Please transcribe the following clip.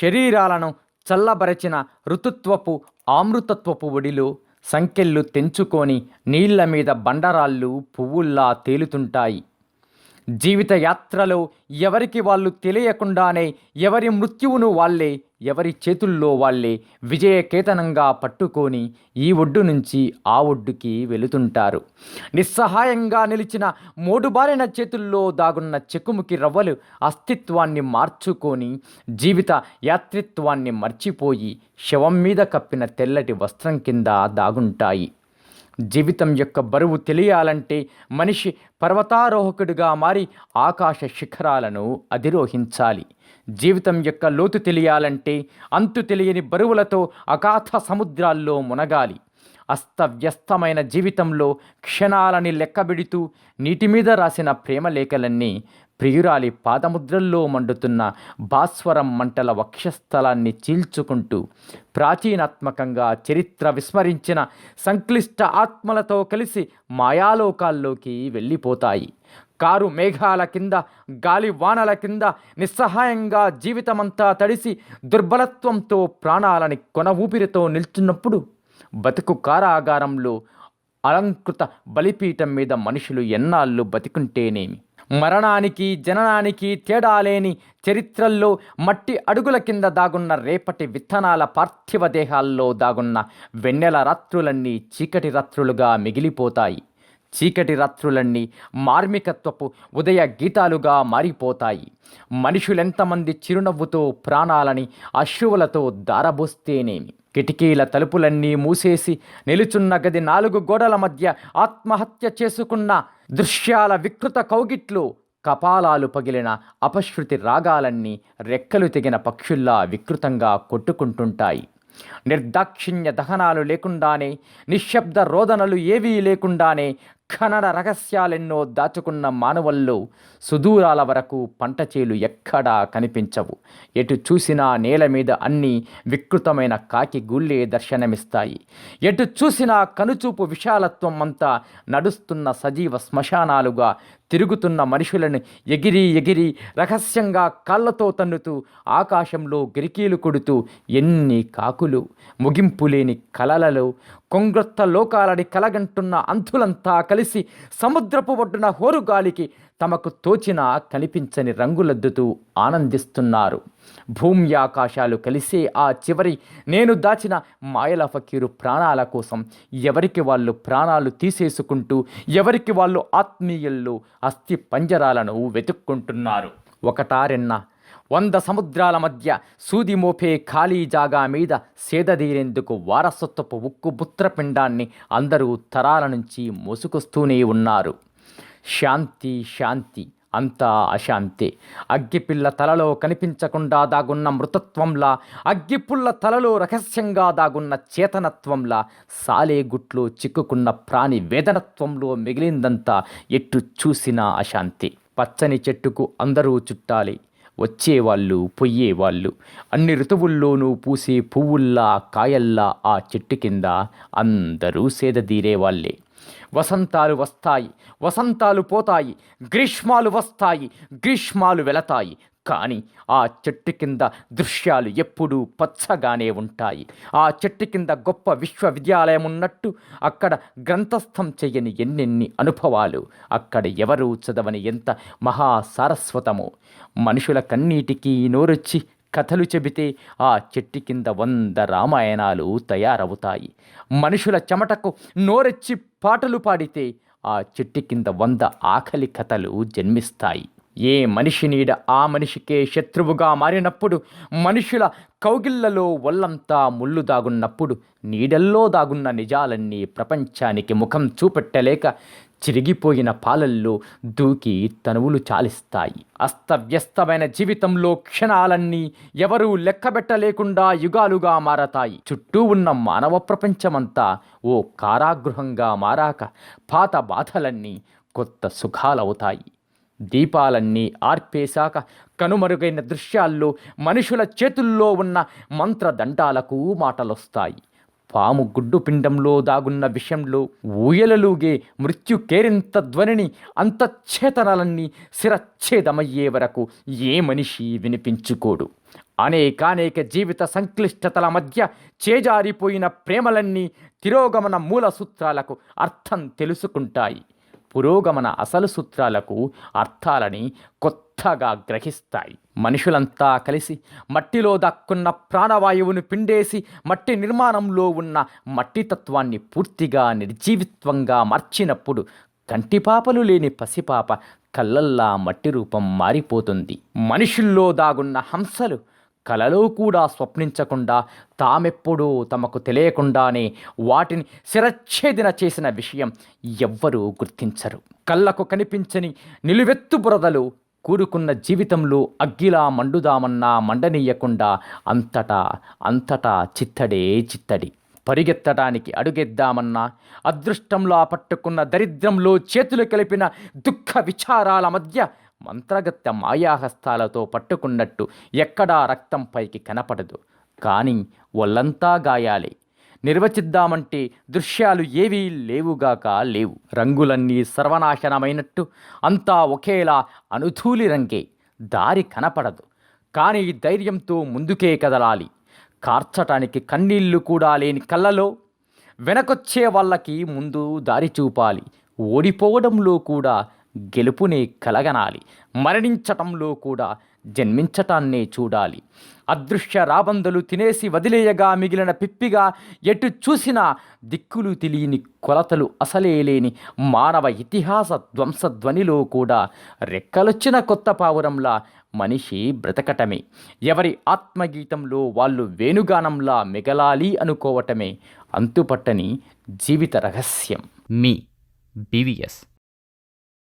శరీరాలను చల్లబరచిన ఋతుత్వపు ఆమృతత్వపు ఒడిలో సంకెళ్ళు తెంచుకొని నీళ్ళ మీద బండరాళ్ళు పువ్వుల్లా తేలుతుంటాయి. జీవిత యాత్రలో ఎవరికి వాళ్ళు తెలియకుండానే ఎవరి మృత్యువును వాళ్ళే ఎవరి చేతుల్లో వాళ్ళే విజయకేతనంగా పట్టుకొని ఈ ఒడ్డు నుంచి ఆ ఒడ్డుకి వెళుతుంటారు. నిస్సహాయంగా నిలిచిన మోడుబారిన చేతుల్లో దాగున్న చెక్కుముకి రవ్వలు అస్తిత్వాన్ని మార్చుకొని జీవిత యాత్రిత్వాన్ని మర్చిపోయి శవం మీద కప్పిన తెల్లటి వస్త్రం కింద దాగుంటాయి. జీవితం యొక్క బరువు తెలియాలంటే మనిషి పర్వతారోహకుడిగా మారి ఆకాశ శిఖరాలను అధిరోహించాలి. జీవితం యొక్క లోతు తెలియాలంటే అంతు తెలియని బరువులతో అగాధ సముద్రాల్లో మునగాలి. అస్తవ్యస్తమైన జీవితంలో క్షణాలని లెక్కబెడుతూ నీటి మీద రాసిన ప్రేమలేఖలన్నీ ప్రియురాలి పాదముద్రల్లో మండుతున్న భాస్వరం మంటల వక్షస్థలాన్ని చీల్చుకుంటూ ప్రాచీనాత్మకంగా చరిత్ర విస్మరించిన సంక్లిష్ట ఆత్మలతో కలిసి మాయాలోకాల్లోకి వెళ్ళిపోతాయి. కారు మేఘాల కింద గాలి వానల కింద నిస్సహాయంగా జీవితమంతా తడిసి దుర్బలత్వంతో ప్రాణాలని కొన ఊపిరితో నిల్చున్నప్పుడు బతుకు కారాగారంలో అలంకృత బలిపీఠం మీద మనుషులు ఎన్నాళ్ళు బతికుంటేనేమి? మరణానికి జననానికి తేడా లేని చరిత్రల్లో మట్టి అడుగుల కింద దాగున్న రేపటి విత్తనాల పార్థివ దేహాల్లో దాగున్న వెన్నెల రాత్రులన్నీ చీకటి రాత్రులుగా మిగిలిపోతాయి. చీకటి రాత్రులన్నీ మార్మికత్వపు ఉదయ గీతాలుగా మారిపోతాయి. మనుషులెంతమంది చిరునవ్వుతో ప్రాణాలని అశ్రువులతో దారబోస్తేనేమి? కిటికీల తలుపులన్నీ మూసేసి నిలుచున్న గది నాలుగు గోడల మధ్య ఆత్మహత్య చేసుకున్న దృశ్యాల వికృత కౌగిట్లు కపాలాలు పగిలిన అపశృతి రాగాలన్నీ రెక్కలు తెగిన పక్షుల్లా వికృతంగా కొట్టుకుంటుంటాయి. నిర్దాక్షిణ్య దహనాలు లేకుండానే నిశ్శబ్ద రోదనలు ఏవీ లేకుండానే కన్నడ రహస్యాలెన్నో దాచుకున్న మానవుల్లో సుదూరాల వరకు పంట చేలు ఎక్కడా కనిపించవు. ఎటు చూసినా నేల మీద అన్ని వికృతమైన కాకి గుళ్ళే దర్శనమిస్తాయి. ఎటు చూసినా కనుచూపు విశాలత్వం అంతా నడుస్తున్న సజీవ శ్మశానాలుగా తిరుగుతున్న మనుషులను ఎగిరి ఎగిరి రహస్యంగా కాళ్ళతో తన్నుతూ ఆకాశంలో గిరికీలు కొడుతూ ఎన్ని కాకులు ముగింపు లేని కలలలో కొంగ్రొత్త లోకాలని కలగంటున్న అంతులంతా కలిసి సముద్రపు ఒడ్డున హోరుగాలికి తమకు తోచిన కనిపించని రంగులద్దుతూ ఆనందిస్తున్నారు. భూమి ఆకాశాలు కలిసే ఆ చివరి నేను దాచిన మాయల ఫకీరు ప్రాణాల కోసం ఎవరికి వాళ్ళు ప్రాణాలు తీసేసుకుంటూ ఎవరికి వాళ్ళు ఆత్మీయుల్లో అస్థి పంజరాలను వెతుక్కుంటున్నారు. ఒకటారెన్న వంద సముద్రాల మధ్య సూది మోపే ఖాళీ జాగా మీద సేదదీరేందుకు వారసత్వపు ఉక్కు బుత్రపిండాన్ని అందరూ తరాల నుంచి మోసుకొస్తూనే ఉన్నారు. శాంతి శాంతి అంతా అశాంతి. అగ్గిపిల్ల తలలో కనిపించకుండా దాగున్న మృతత్వంలా అగ్గిపుల్ల తలలో రహస్యంగా దాగున్న చేతనత్వంలా సాలేగుట్లో చిక్కుకున్న ప్రాణి వేదనత్వంలో మిగిలిందంతా ఎట్టు చూసినా అశాంతి. పచ్చని చెట్టుకు అందరూ చుట్టాలి. వచ్చేవాళ్ళు పొయ్యేవాళ్ళు. అన్ని ఋతువుల్లోనూ పూసే పువ్వుల్లా కాయల్లా ఆ చెట్టు కింద అందరూ సేదదీరేవాళ్ళే వసంతాలు వస్తాయి వసంతాలు పోతాయి గ్రీష్మాలు వస్తాయి గ్రీష్మాలు వెళతాయి. కానీ ఆ చెట్టు కింద దృశ్యాలు ఎప్పుడూ పచ్చగానే ఉంటాయి. ఆ చెట్టు కింద గొప్ప విశ్వవిద్యాలయం ఉన్నట్టు అక్కడ గ్రంథస్థం చెయ్యని ఎన్నెన్ని అనుభవాలు. అక్కడ ఎవరూ చదవని ఎంత మహా సారస్వతమో మనుషుల కన్నీటికి నోరొచ్చి కథలు చెబితే ఆ చెట్టు కింద వంద రామాయణాలు తయారవుతాయి. మనుషుల చెమటకు నోరెచ్చి పాటలు పాడితే ఆ చెట్టు కింద వంద ఆకలి కథలు జన్మిస్తాయి. ఏ మనిషి నీడ ఆ మనిషికే శత్రువుగా మారినప్పుడు మనుషుల కౌగిళ్ళలో ఒళ్ళంతా ముళ్ళు దాగున్నప్పుడు నీడల్లో దాగున్న నిజాలన్నీ ప్రపంచానికి ముఖం చూపెట్టలేక చిరిగిపోయిన పాలల్లో దూకి తనువులు చాలిస్తాయి. అస్తవ్యస్తమైన జీవితంలో క్షణాలన్నీ ఎవరూ లెక్కబెట్టలేకుండా యుగాలుగా మారతాయి. చుట్టూ ఉన్న మానవ ప్రపంచమంతా ఓ కారాగృహంగా మారాక పాత బాధలన్నీ కొత్త సుఖాలవుతాయి. దీపాలన్నీ ఆర్పేశాక కనుమరుగైన దృశ్యాల్లో మనుషుల చేతుల్లో ఉన్న మంత్రదంటాలకు మాటలొస్తాయి. పాము గుడ్డు పిండంలో దాగున్న విషయంలో ఊయలలుగే మృత్యుకేరింత ధ్వనిని అంత శిరచ్ఛేదమయ్యే వరకు ఏ మనిషి వినిపించుకోడు. అనేకానేక జీవిత సంక్లిష్టతల మధ్య చేజారిపోయిన ప్రేమలన్నీ తిరోగమన మూల సూత్రాలకు అర్థం తెలుసుకుంటాయి. పురోగమన అసలు సూత్రాలకు అర్థాలని కొత్తగా గ్రహిస్తాయి. మనుషులంతా కలిసి మట్టిలో దక్కున్న ప్రాణవాయువును పిండేసి మట్టి నిర్మాణంలో ఉన్న మట్టి తత్వాన్ని పూర్తిగా నిర్జీవిత్వంగా మార్చినప్పుడు కంటిపాపలు లేని పసిపాప కళ్ళల్లా మట్టి రూపం మారిపోతుంది. మనుషుల్లో దాగున్న హంసలు కలలో కూడా స్వప్నించకుండా తామెప్పుడూ తమకు తెలియకుండానే వాటిని శిరచ్ఛేదన చేసిన విషయం ఎవ్వరూ గుర్తించరు. కళ్ళకు కనిపించని నిలువెత్తు బురదలు కూరుకున్న జీవితంలో అగ్గిలా మండుదామన్నా మండనీయకుండా అంతటా అంతటా చిత్తడే చిత్తడి. పరిగెత్తడానికి అడుగెద్దామన్నా అదృష్టంలో పట్టుకున్న దరిద్రంలో చేతులు కలిపిన దుఃఖ విచారాల మధ్య మంత్రగత్త మాయాహస్తాలతో పట్టుకున్నట్టు ఎక్కడా రక్తం పైకి కనపడదు. కానీ ఒళ్ళంతా గాయాలే. నిర్వచిద్దామంటే దృశ్యాలు ఏవీ లేవుగాక లేవు. రంగులన్నీ సర్వనాశనమైనట్టు అంతా ఒకేలా అనుధూలి రంగే. దారి కనపడదు. కానీ ధైర్యంతో ముందుకే కదలాలి. కార్చటానికి కన్నీళ్ళు కూడా లేని కళ్ళలో వెనకొచ్చే వాళ్ళకి ముందు దారి చూపాలి. ఓడిపోవడంలో కూడా గెలుపునే కలగనాలి. మరణించటంలో కూడా జన్మించటాన్నే చూడాలి. అదృశ్య రాబందులు తినేసి వదిలేయగా మిగిలిన పిప్పిగా ఎటు చూసినా దిక్కులు తెలియని కొలతలు అసలే లేని మానవ ఇతిహాస ధ్వంసధ్వనిలో కూడా రెక్కలొచ్చిన కొత్త పావురంలా మనిషి బ్రతకటమే. ఎవరి ఆత్మగీతంలో వాళ్ళు వేణుగానంలా మిగలాలి అనుకోవటమే. అంతుపట్టని జీవిత రహస్యం. మీ బీవీఎస్.